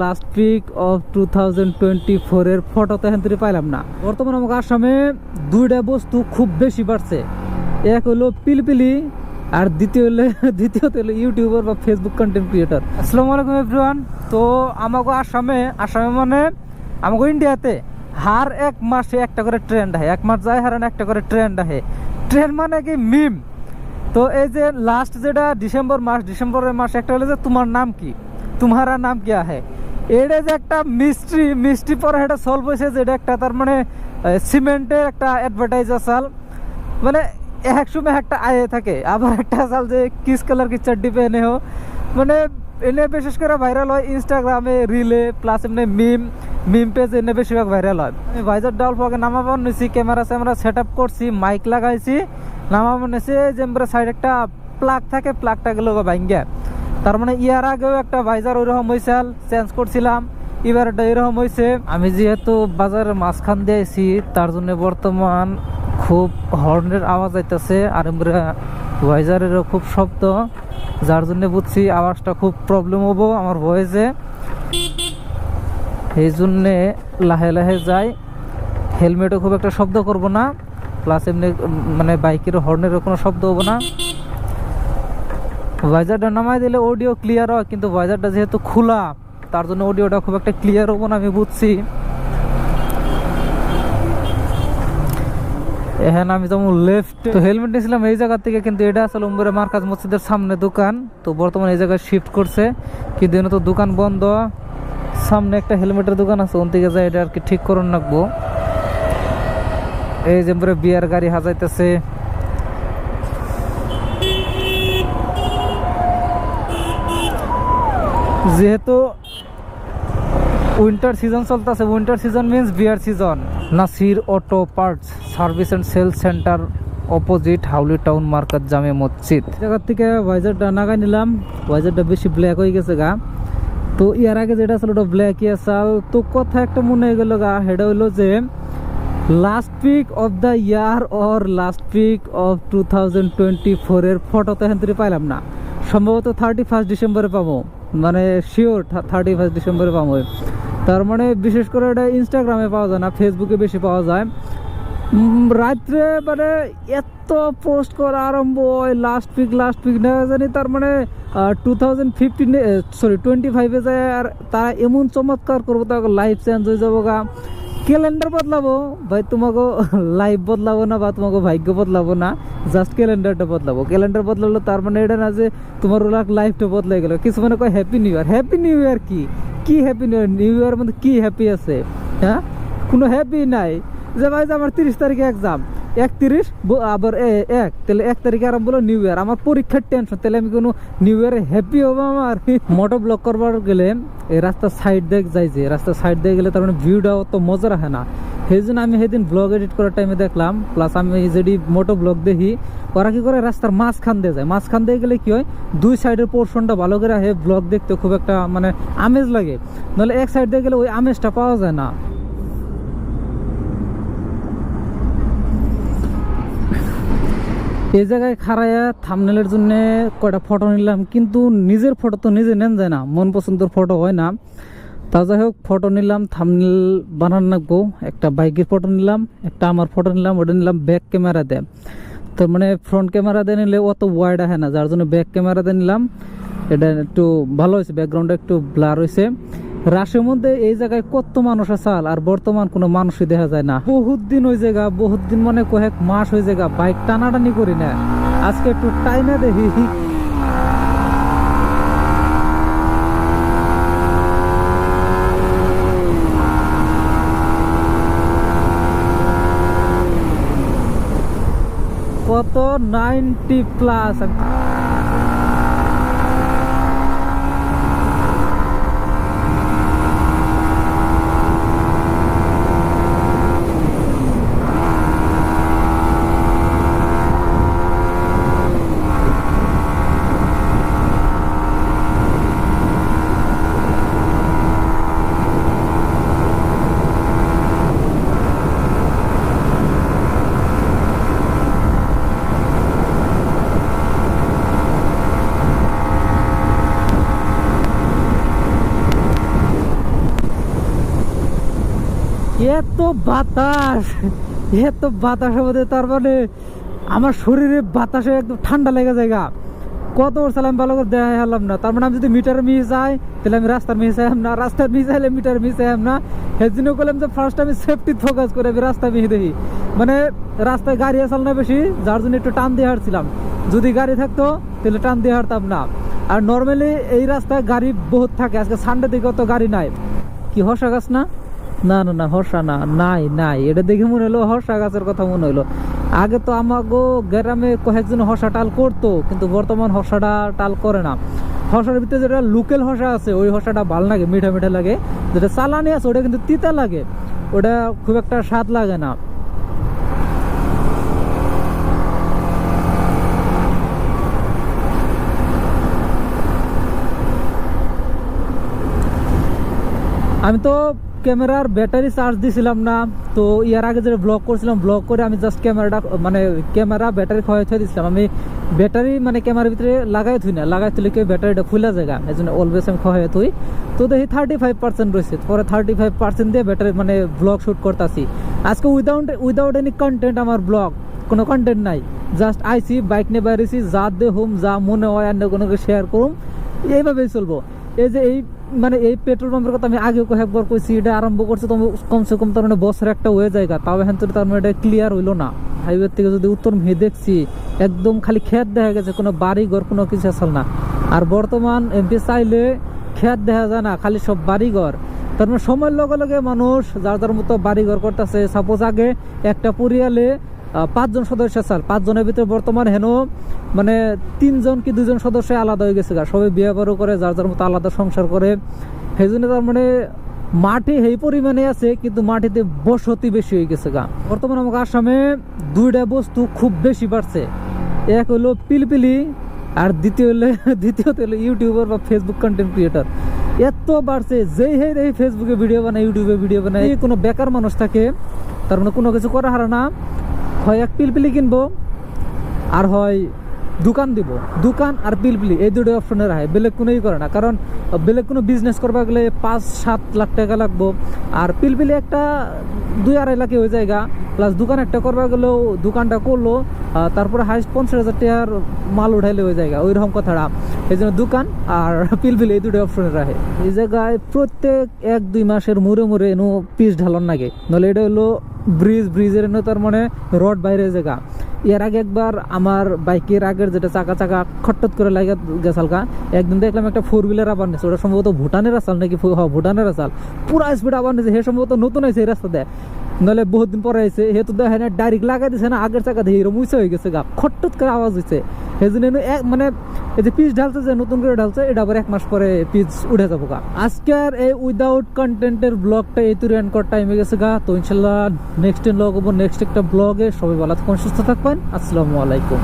Last pic of two thousand twenty ফোরের photo তো এখান থেকে পাইলাম না। বর্তমানে আমাকে আসামে দুইটা বস্তু খুব বেশি বাড়ছে। এক হলো পিলপিলি আর দ্বিতীয় হলো দ্বিতীয়ত হলো ইউটিউবার বা ফেসবুক কন্টেন্ট ক্রিয়েটার আসসালামু আলাইকুম এভরিওয়ান তো আমাকে আসামে আসামে মানে আমাকে ইন্ডিয়াতে হার এক মাসে একটা করে ট্রেন্ড আহে। এক মাস যায় হারান একটা করে ট্রেন্ড আহে। ট্রেন্ড মানে কি? মিম তো এই যে লাস্ট যেটা ডিসেম্বর মাস ডিসেম্বরের মাস একটা হলো যে তোমার নাম কি? তোমারা নাম কি আহে? এটা যে একটা মিস্ট্রি মিষ্টি পরে এটা সলভ হয়েছে যেটা একটা তার মানে সিমেন্টের একটা অ্যাডভার্টাইজ আসাল মানে এক সময় একটা আয়ে থাকে, আবার একটা আসাল যে কিস কালার কি চাড্ডি এনে হো মানে এনে বিশেষ করে ভাইরাল হয় ইনস্টাগ্রামে রিলে প্লাস এমনি মিম মিম পেজ এনে বেশিরভাগ ভাইরাল হয়। আমি ভাইজার ডাউল পাকে নামাবার নিছি ক্যামেরা স্যামেরা সেট আপ করছি মাইক লাগাইছি নামাবার নিছি যে সাইড একটা প্লাগ থাকে প্লাগটা গেল ভাঙ্গা তার মানে ইয়ার আগেও একটা ভাইজার ওইরকম হয়েছিল চেঞ্জ করছিলাম। এবার একটা এরকম হয়েছে আমি যেহেতু বাজারের মাঝখান দিয়েছি তার জন্য বর্তমান খুব হর্নের আওয়াজ আইতেছে, আর ভাইজারেরও খুব শব্দ যার জন্য বুঝছি আওয়াজটা খুব প্রবলেম হব আমার ভয়েসে এই জন্যে লাহে লাহে যাই। হেলমেটও খুব একটা শব্দ করব না। প্লাস এমনি মানে বাইকের হর্নেরও কোনো শব্দ হব না। ভাইজারটা নামাই দিলে অডিও ক্লিয়ার হয়, কিন্তু ভাইজারটা যেহেতু খোলা, তার জন্য অডিওটা খুব একটা ক্লিয়ার হব না আমি বুঝছি। এখানে আমি যেমন লেফট তো হেলমেট নিয়েছিলাম এই জায়গা থেকে, কিন্তু এটা আসলে উম্বরে মার্কাজ মসজিদের সামনে দোকান। তো বর্তমানে এই জায়গায় শিফট করছে, কিন্তু এনে তো দোকান বন্ধ। সামনে একটা হেলমেটের দোকান আছে ওন থেকে যায় এটা আর কি ঠিক করুন রাখব এই যে বিয়ার গাড়ি হাজাইতেছে। যেহেতু উইন্টার সিজন চলতেছে winter season means beer season Nasir auto parts service and sale centre opposite Hauli town market জামে মসজিদ। জায়গার থেকে ওয়াইজারটা নাগাই নিলাম। ওয়াইজারটা বেশি ব্ল্যাক হয়ে গেছে গা। তো ইয়ার আগে যেটা ছিল ওটা ব্ল্যাকই আসাল তো কথা একটা মনে হয়ে গেল গা, সেটা হইল যে last pic of the year or last pic of two thousand twenty ফোরের ফটো তো এখান থেকে পাইলাম না। সম্ভবত থার্টি ফার্স্ট ডিসেম্বরে পাবো। মানে শিওর থার্টি ফার্স্ট ডিসেম্বরে পাবো তার মানে বিশেষ করে এটা ইনস্টাগ্রামে পাওয়া যায় না ফেসবুকে বেশি পাওয়া যায়। রাত্রে মানে এত পোস্ট করা আরম্ভ হয় লাস্ট উইক লাস্ট উইক না জানি তার মানে টু থাউজেন্ড ফিফটিনে সরি টোয়েন্টি ফাইভে যায় আর তারা এমন চমৎকার করব, তার লাইফ চেঞ্জ হয়ে যাব গা। ক্যালেন্ডার বদলাবো। ভাই, তোমাকে লাইফ বদলাবো না বা তোমাকে ভাগ্য বদলাবো না জাস্ট ক্যালেন্ডারটা বদলাবো। ক্যালেন্ডার বদলালো, তার মানে এটা না যে তোমার লাইফটা বদলাই গেল। কিছু মানে কয় happy new year happy new year কি? কি happy new year new year মধ্যে কি হ্যাপি আছে? হ্যাঁ? কোনো হ্যাপি নাই। যে ভাই যে আমার তিরিশ তারিখে এক্সাম একত্রিশ আবার এ- এক। তাহলে এক তারিখে আরম্ভ হলো নিউ ইয়ার আমার পরীক্ষার টেনশন তাহলে আমি কোনো নিউ ইয়ারে হ্যাপি হব আমার। মোটো ব্লক করবার গেলে এই রাস্তার সাইড দেখ যাই যে রাস্তার সাইড দিয়ে গেলে তার মানে ভিউটা অত মজা রাখে না। সেই জন্য আমি সেদিন ব্লগ এডিট করার টাইমে দেখলাম প্লাস আমি যদি মোটো ব্লগ দেখি ওরা কি করে রাস্তার মাঝখান দিয়ে যায়। মাঝখান দিয়ে গেলে কি হয় দুই সাইডের পোর্শনটা ভালো করে আহে ব্লগ দেখতে খুব একটা মানে আমেজ লাগে। নাহলে এক সাইড দিয়ে গেলে ওই আমেজটা পাওয়া যায় না। এই জায়গায় খাড়াইয়া থামনেলের জন্য কয়টা ফটো নিলাম, কিন্তু নিজের ফটো তো নিজে নেন যায় না, মন পছন্দের ফটো হয় না। তা যাই হোক ফটো নিলাম থামনেল বানান রাখব একটা বাইকের ফটো নিলাম, একটা আমার ফটো নিলাম, ওটা নিলাম ব্যাক ক্যামেরা দিয়ে তো মানে ফ্রন্ট ক্যামেরা দিয়ে নিলে অত ওয়াইড আসে না, যার জন্য ব্যাক ক্যামেরা দিয়ে নিলাম। এটা একটু ভালো হয়েছে ব্যাকগ্রাউন্ডটা একটু ব্লার হয়েছে। রাশের মধ্যে এই জায়গায় কত মানুষ আসাল আর বর্তমান কোনো মানুষই দেখা যায় না। বহুত দিন ওই জায়গা, বহুত দিন মানে কয়েক মাস ওই জায়গা। বাইক টানাটানি করি না। আজকে একটু টাইমে দেখি। কত নাইনটি প্লাস। এত বাতাস এত বাতাস মধ্যে তার মানে আমার শরীরে বাতাসে একদম ঠান্ডা লেগে যায়। কত বছর আমি ভালো করে দেখা হলাম না। তার মানে আমি যদি মিটার মিস যাই, তাহলে আমি রাস্তার মিস আইম না। রাস্তার মিস আইলে মিটার মিস আইম না। সেই জন্য করলাম যে ফার্স্ট আমি সেফটি ফোকাস করে আমি রাস্তা মিহি দেখি। মানে রাস্তায় গাড়ি আসল না বেশি, যার জন্য একটু টান দিয়ে হাঁটছিলাম। যদি গাড়ি থাকতো, তাহলে টান দিয়ে হাঁটতাম না। আর নর্মালি এই রাস্তায় গাড়ি বহুত থাকে, আজকে সানডে দিকে অত গাড়ি নাই। কি হর্ষা গাছ না? না না না, হর্ষা না, নাই নাই। এটা দেখে মনে হলো হর্ষা গাছের কথা মনে হলো। আগে তো আমাগো গ্রামে কয়েকজন হর্ষা টাল করতো, কিন্তু বর্তমান হর্ষাটা টাল করে না। হর্ষার ভিতরে যেটা লোকেল হর্ষা আছে, ওই হর্ষাটা ভালো লাগে, মিঠা মিঠা লাগে। যেটা চালানি আছে, ওটা কিন্তু তিতা লাগে। ওটা খুব একটা স্বাদ লাগে না। আমি তো ক্যামেরার ব্যাটারি চার্জ দিছিলাম না, তো ইয়ার আগে যে ব্লগ করছিলাম ব্লগ করে আমি জাস্ট ক্যামেরাটা মানে ক্যামেরা ব্যাটারি ক্ষয় থয়ে দিছিলাম। আমি ব্যাটারি মানে ক্যামেরার ভিতরে লাগাই থুই না, লাগাই তুলে কেউ ব্যাটারিটা খুলে জায়গা এই জন্য অলওয়েজ আমি ক্ষয় থুই। তো দেখি থার্টি ফাইভ পার্সেন্ট রয়েছে পরে থার্টি ফাইভ পার্সেন্ট দিয়ে ব্যাটারি মানে ব্লগ শ্যুট করতেছি। আজকে উইদাউট উইদাউট এনি কন্টেন্ট আমার ব্লগ কোনো কন্টেন্ট নাই। জাস্ট আইসি বাইক নিয়ে বাইরেছি যা দে হোম, যা মনে হয় অন্য কোনো শেয়ার করুম। এইভাবেই চলবো। এই যে এই মানে এই পেট্রোল পাম্পের কথা আমি আগেও কয়েকবার কইছি, এটা আরম্ভ করছে তো কমসে কম তার মানে বছর একটা হয়ে জায়গা তাও এখন তো তার মানে এটা ক্লিয়ার হইল না। হাইওয়ে থেকে যদি উত্তর মেয়ে দেখছি, একদম খালি ক্ষেত দেখা গেছে, কোনো বাড়ি ঘর কোনো কিছু আসল না। আর বর্তমান এমপি চাইলে খেত দেখা যায় না, খালি সব বাড়ি ঘর তার মানে সময়ের লগে লগে মানুষ যার যার মতো বাড়ি ঘর করতেছে। সাপোজ আগে একটা পরিয়ালে পাঁচজন সদস্য চাল পাঁচজনের ভিতরে বর্তমান হেন মানে তিনজন কি দুজন সদস্য আলাদা হয়ে গেছে। সবাই বিয়ে বারো করে, যার যার মতো আলাদা সংসার করে। সেই জন্য তার মানে মাটি এই পরিমাণে আছে, কিন্তু মাটিতে বসতি বেশি হয়ে গেছে গা। বর্তমানে আমাকে আসামে দুইটা বস্তু খুব বেশি বাড়ছে। এক হলো পিলপিলি, আর দ্বিতীয় হলো, দ্বিতীয়ত হলো ইউটিউবার বা ফেসবুক কন্টেন্ট ক্রিয়েটার এত বাড়ছে, যেই হে এই ফেসবুকে ভিডিও বানায় ইউটিউবে ভিডিও বানায়, কোনো বেকার মানুষ থাকে, তার মানে কোনো কিছু করা হারা না। হয় এক পিলপিলি কিনবো আর হয় দোকান দিব। দোকান আর পিলপিলি এই দুটো অপশনে রাখে বেলেগ কোনোই করে না। কারণ বেলেগ কোনো বিজনেস করবা গেলে পাঁচ, সাত লাখ টাকা লাগবো। আর পিলপিলি একটা দুই আড়াই লাখে হয়ে জায়গা প্লাস দোকান একটা করবা গেলেও দোকানটা করল তারপরে হাইস্ট পঞ্চাশ হাজার টাকার মাল উঠাইলে হয়ে জায়গা ওই রকম কথাটা। এই জন্য দোকান আর পিলপিলি এই দুটো অপশনে রাখে এই জায়গায় প্রত্যেক এক, দুই মাসের মুড়ে মুড়ে এনো পিস ঢালন লাগে। নাহলে এটা হলো ব্রিজ ব্রিজের এনে তার মানে রড বাইরে জায়গা এর আগে একবার আমার বাইকের আগের যেটা চাকা চাকা খট্টত করে লাগে গেছালকা একদিন দেখলাম একটা ফোর হুইলার আবার নিচ্ছে ওটা সম্ভবত ভুটানের আসাল নাকি হ্যাঁ, ভুটানের আসাল। পুরা স্পিড আবার নিচ্ছে হে সম্ভবত নতুন হয়েছে এই রাস্তা দেয় নাহলে বহুত দিন পরে আইছে হে তো দেখে না ডাইরেক্ট লাগাই দিছে না আগের চাকা দিয়ে এরকম উইসে হয়ে গেছে গা খট্টত করে আওয়াজ হয়েছে সেই জন্য মানে এই যে পিচ ঢালছে যে নতুন করে ঢালছে, এটা আবার এক মাস পরে পিচ উঠে যাব গা। আজকে আর এই উইদাউট কন্টেন্টের ব্লগটা এই তুই করার টাইমে গেছে গা। তো ইনশাল্লাহ নেক্সট হব নেক্সট একটা ব্লগে সবাই ভালো থাকুন সুস্থ থাকবেন। আসসালামু আলাইকুম।